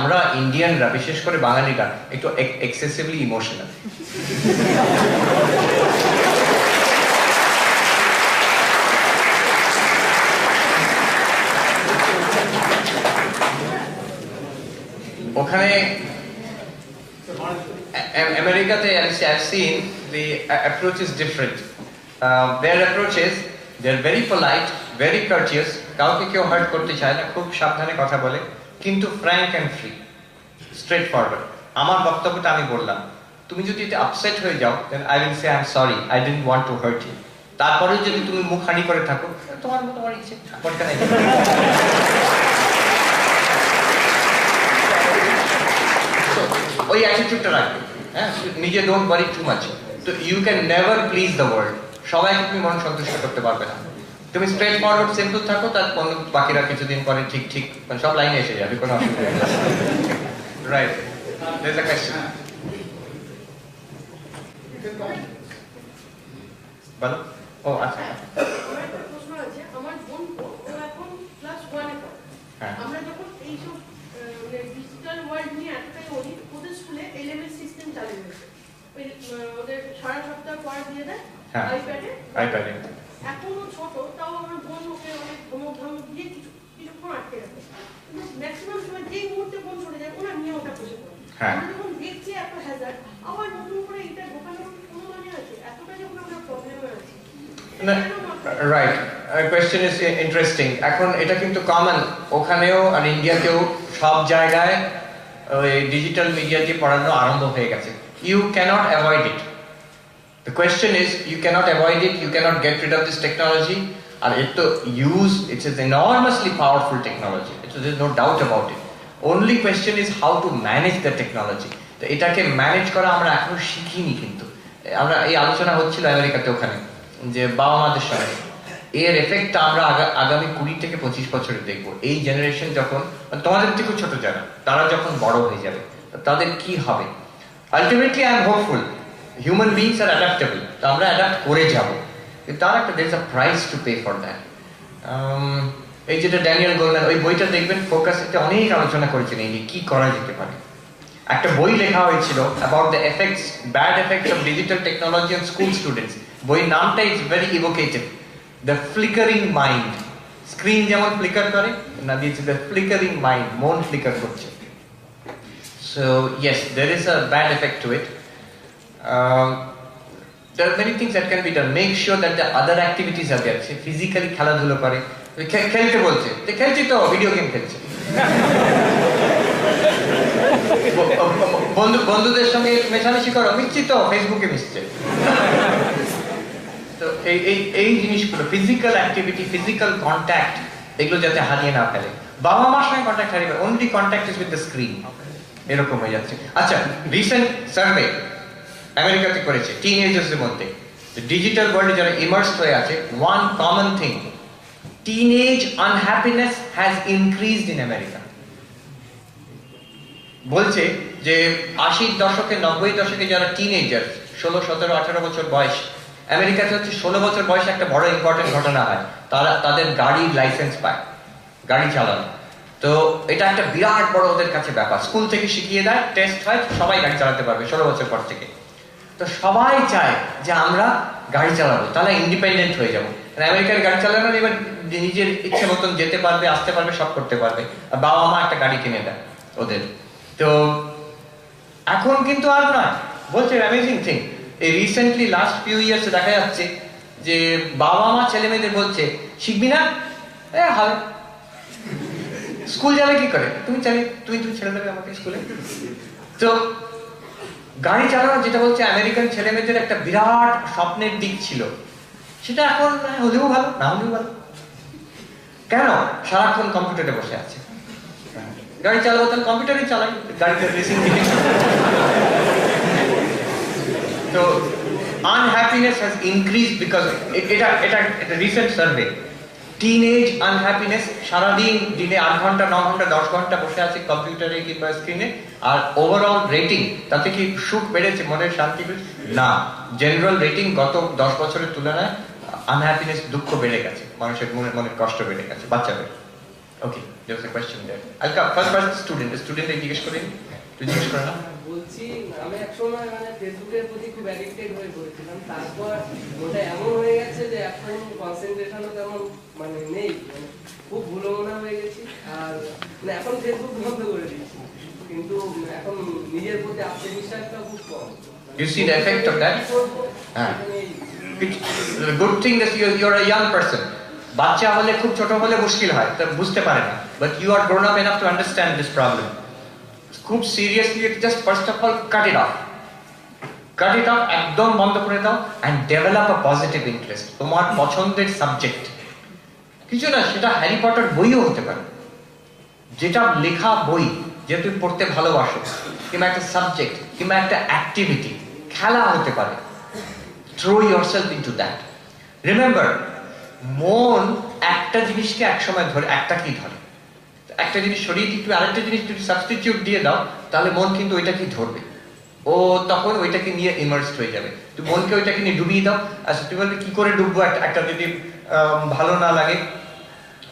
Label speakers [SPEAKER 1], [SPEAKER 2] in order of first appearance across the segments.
[SPEAKER 1] আমরা ইন্ডিয়ানরা বিশেষ করে বাঙালিরা, একটু এক্সেসিভলি ইমোশনাল ওখানে আমেরিকাতে approach is different there approach is they very polite very courteous কাউকে কেউ হার্ট করতে চায় না, খুব সাবধানে কথা বলে। কিন্তু frank and free straightforward আমার বক্তব্যটা আমি বললাম। তুমি যদি এতে আপসেট হয়ে যাও then I will say I am sorry I don't want to hurt you তারপরে যদি তুমি মুখ হানি করে থাকো তোমার মতো তোমার ইচ্ছে do? So, ওই অ্যাটিটিউডটা রাখবে। হ্যাঁ নিজে ডোন্ট ওয়ারি টু মাচ তো you can never please the world সবাইকে তুমি মন সন্তুষ্ট করতে পারবে না। তুমি স্ট্রেট ফরওয়ার্ড সিম্পল থাকো তার অন্য বাকিরা কিছুদিন পরে ঠিক ঠিক মানে সব লাইনে এসে যাবে কোনো অসুবিধা নেই। Right there's a question. বলো। ও আচ্ছা।
[SPEAKER 2] আমার পড়ে।
[SPEAKER 1] হ্যাঁ।
[SPEAKER 2] আমরা যখন এইসব ডিজিটাল ওয়ার্ল্ড নিয়ে এতটাই অধিক ওদের স্কুলে এলএমএস সিস্টেম চালু হয়েছে ওদের সারা সপ্তাহ পড়া দিয়ে দেয়
[SPEAKER 1] হ্যাঁ।
[SPEAKER 2] আইপ্যাডে
[SPEAKER 1] আইপ্যাডে
[SPEAKER 2] এখনও ছোট তাও আমার বোন ওকে অনেক ধমক ধমক দিয়ে কিছু কিছুক্ষণ আটকে রাখে। কিন্তু ম্যাক্সিমাম সময় যেই মুহূর্তে বোন সরে যায় ওরা নিয়ে ওটা বসে পড়ে।
[SPEAKER 1] হ্যাঁ।
[SPEAKER 2] আমরা যখন দেখছি হ্যাজার্ড আবার নতুন করে এটা ঢোকানোর কোনো মানে আছে? এতটা যখন আমরা প্রবলেমে আছি।
[SPEAKER 1] রাইট কোয়েশ্চেন ইজ ইন্টারেস্টিং এখন এটা কিন্তু কমন ওখানেও আর ইন্ডিয়াতেও সব জায়গায় ওই ডিজিটাল মিডিয়া দিয়ে পড়ানো আরম্ভ হয়ে গেছে। You cannot avoid it the question is you cannot avoid it you cannot get rid of this technology আর এর তো use its is enormously powerful technology its is no doubt about it only question is how to manage the technology তো এটাকে manage করা আমরা এখনও শিখিনি কিন্তু। আমরা এই আলোচনা হচ্ছিল আমেরিকাতে ওখানে, যে বাবা মাদের সঙ্গে। এর এফেক্টটা আমরা আগা- আগামী কুড়ি থেকে পঁচিশ বছরে দেখব। এই জেনারেশন যখন মানে তোমাদের থেকেও ছোট যারা, তারা যখন বড় হয়ে যাবে, তাদের কি হবে? Ultimately I am hopeful human beings are adaptable তো আমরা অ্যাডাপ্ট করে যাব। তার একটা there a price to pay for that এই যেটা ড্যানিয়েল গোল্ডম্যান ওই বইটা দেখবেন ফোকাস এতে অনেক আলোচনা করেছেন এই নিয়ে, কি করা যেতে পারে। একটা বই লেখা হয়েছিল about the effects bad effects of digital technology on school students বইয়ের নামটা is very evocative the flickering mind screen যেমন ফ্লিকার করে, না দিয়েছে দ্য ফ্লিকারিং মাইন্ড মন ফ্লিকার করছে। So yes there is a bad effect to it there are many things that can be done. Make sure that the other activities are there. সে physically খেলাধুলো করে। খেলতে বলছে। তো খেলছি তো ভিডিও গেম খেলছে। বন্ধু, বন্ধুদের সঙ্গে মেশামেশি করো। মিশছি তো ফেসবুকে মিশছে। তো এই এই এই জিনিসগুলো ফিজিক্যাল অ্যাক্টিভিটি ফিজিক্যাল কন্ট্যাক্ট এগুলো যাতে হারিয়ে না ফেলে। বাবা মার সঙ্গে কন্ট্যাক্ট হারিয়ে only contact is with the screen এরকম হয়ে যাচ্ছে। আচ্ছা রিসেন্ট সার্ভে আমেরিকাতে করেছে টিন এজেসের মধ্যে ডিজিটাল ওয়ার্ল্ডে যারা ইমার্সড হয়ে আছে one common thing teen age unhappiness has increased in America বলছে যে আশির দশকে, নব্বই দশকে যারা টিনেজার ষোলো, সতেরো, আঠারো বছর বয়স, আমেরিকাতে হচ্ছে ষোলো বছর বয়সে একটা বড় ইম্পর্টেন্ট ঘটনা হয়। তারা তাদের গাড়ির লাইসেন্স পায়, গাড়ি চালানো। তো এটা একটা বিরাট বড় ওদের কাছে ব্যাপার। স্কুল থেকে শিখিয়ে দেয় টেস্ট হয়, সবাই গাড়ি চালাতে পারবে ষোলো বছর পর থেকে। তো সবাই চায় যে আমরা গাড়ি চালাবো, তাহলে ইন্ডিপেন্ডেন্ট হয়ে যাব। আমেরিকার গাড়ি চালানো এবার নিজের ইচ্ছে মতন যেতে পারবে, আসতে পারবে, সব করতে পারবে। আর বাবা মা একটা গাড়ি কিনে দেয় ওদের। তো এখন কিন্তু আর নয়। বলছে অ্যামেজিং থিং এই রিসেন্টলি লাস্ট ফিউ ইয়ার্স দেখা যাচ্ছে যে বাবা মা ছেলে মেয়েদের বলছে, শিখবি না? এ, হবে। স্কুল যাবে কি করে? তুমি চালে তুমি তুমি ছেড়ে দেবে আমাকে স্কুলে? তো গাড়ি চালানো যেটা বলছে আমেরিকান ছেলে মেয়েদের একটা বিরাট স্বপ্নের দিক ছিল। সেটা এখন হ্যাঁ, হলেও ভালো না হলেও ভালো। কেন? সারাক্ষণ কম্পিউটারে বসে আছে। গাড়ি চালাবো তাহলে কম্পিউটারই চালাই গাড়িতে রেসিং তো আনহ্যাপিনেস হ্যাজ ইনক্রিজ বিকজ এটা এটা এটা রিসেন্ট সার্ভে টিনেজ আনহ্যাপিনেস সারাদিন দিনে আট ঘণ্টা ন ঘণ্টা দশ ঘণ্টা বসে আছে কম্পিউটারে কিংবা স্ক্রিনে আর ওভারঅল রেটিং তাতে কি সুখ বেড়েছে? মনের শান্তি না। জেনারেল রেটিং গত দশ বছরের তুলনায় আনহ্যাপিনেস দুঃখ বেড়ে গেছে। মানুষের মনে মনের কষ্ট বেড়ে গেছে। বাচ্চাদের Okay, there was a question there. I'll come. First, জিজ্ঞেস করেন জিজ্ঞেস করে না?
[SPEAKER 3] বলছি আমি একসময় মানে ফেসবুকের প্রতি খুব অ্যাডিক্টেড হয়ে পড়েছিলাম। তারপর ওটা এমন হয়ে গেছে যে এখন কনসেন্ট্রেশনও তেমন মানে নেই মানে খুব ভুলো মনে হয়ে গেছি। আর মানে এখন ফেসবুক বন্ধ করে দিয়েছি। কিন্তু এখন নিজের প্রতি আত্মবিশ্বাসটা খুব কম।
[SPEAKER 1] You see the effect of that? হ্যাঁ।
[SPEAKER 3] সেটা
[SPEAKER 1] the good thing that you're, you're a young person. বাচ্চা হলে খুব ছোট হলে মুশকিল হয় তা বুঝতে পারে না। But you are grown up enough to understand this problem খুব seriously just first of all cut it off cut it off একদম বন্ধ করে দাও and develop a positive interest তোমার পছন্দের সাবজেক্ট কিছু না, সেটা হ্যারি পটার বইও হতে পারে। যেটা লেখা বই, যে তুমি পড়তে ভালোবাসো, কিংবা একটা সাবজেক্ট কিংবা একটা অ্যাক্টিভিটি খেলা হতে পারে। Throw yourself into that remember মন একটা জিনিসকে একসময় ধরে, একটা কি ধরে? একটা জিনিস সরিয়ে তুমি আরেকটা জিনিস যদি সাবস্টিটিউট দিয়ে দাও, তাহলে মন কিন্তু ওইটাকেই ধরবে। ও তখন ওইটাকে নিয়ে ইমার্সড হয়ে যাবে। তুমি মনকে ওইটাকে নিয়ে ডুবিয়ে দাও। আচ্ছা তুমি বলবে, কি করে ডুববো? একটা একটা যদি ভালো না লাগে,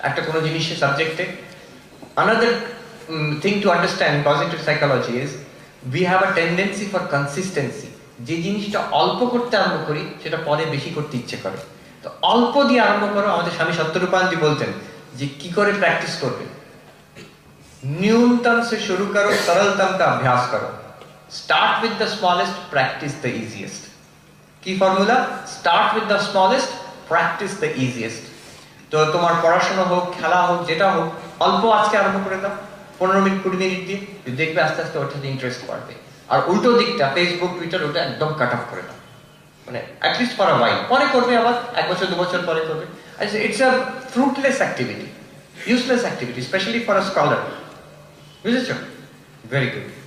[SPEAKER 1] একটা কোনো জিনিসের সাবজেক্টে thing to understand in positive psychology is, we have a tendency for consistency. যে জিনিসটা অল্প করতে আরম্ভ করি, সেটা পরে বেশি করতে ইচ্ছে করে। তো অল্প দিয়ে আরম্ভ করো, আমাদের স্বামী সত্যরূপানজি বলতেন যে, কি করে প্র্যাকটিস করবে? न्यूनतम से शुरू करो सरलतम का अभ्यास करो start with the smallest practice the easiest কি formula start with the smallest practice the easiest তো তোমার পড়াশোনা হোক খেলা হোক যেটা হোক অল্প আজকে আরম্ভ করে দাও পনেরো মিনিট কুড়ি মিনিট দিয়ে তুমি দেখবে আস্তে আস্তে ওটাতে ইন্টারেস্ট বাড়বে আর উল্টো দিকটা ফেসবুক টুইটার ওটা একদম কাট অফ করে দাও মানে অ্যাটলিস্ট ফর আ ওয়াইল পরে করবে আবার এক বছর দু বছর পরে করবে it's a fruitless activity useless activity specially for a scholar বুঝেছ ভেরি গুড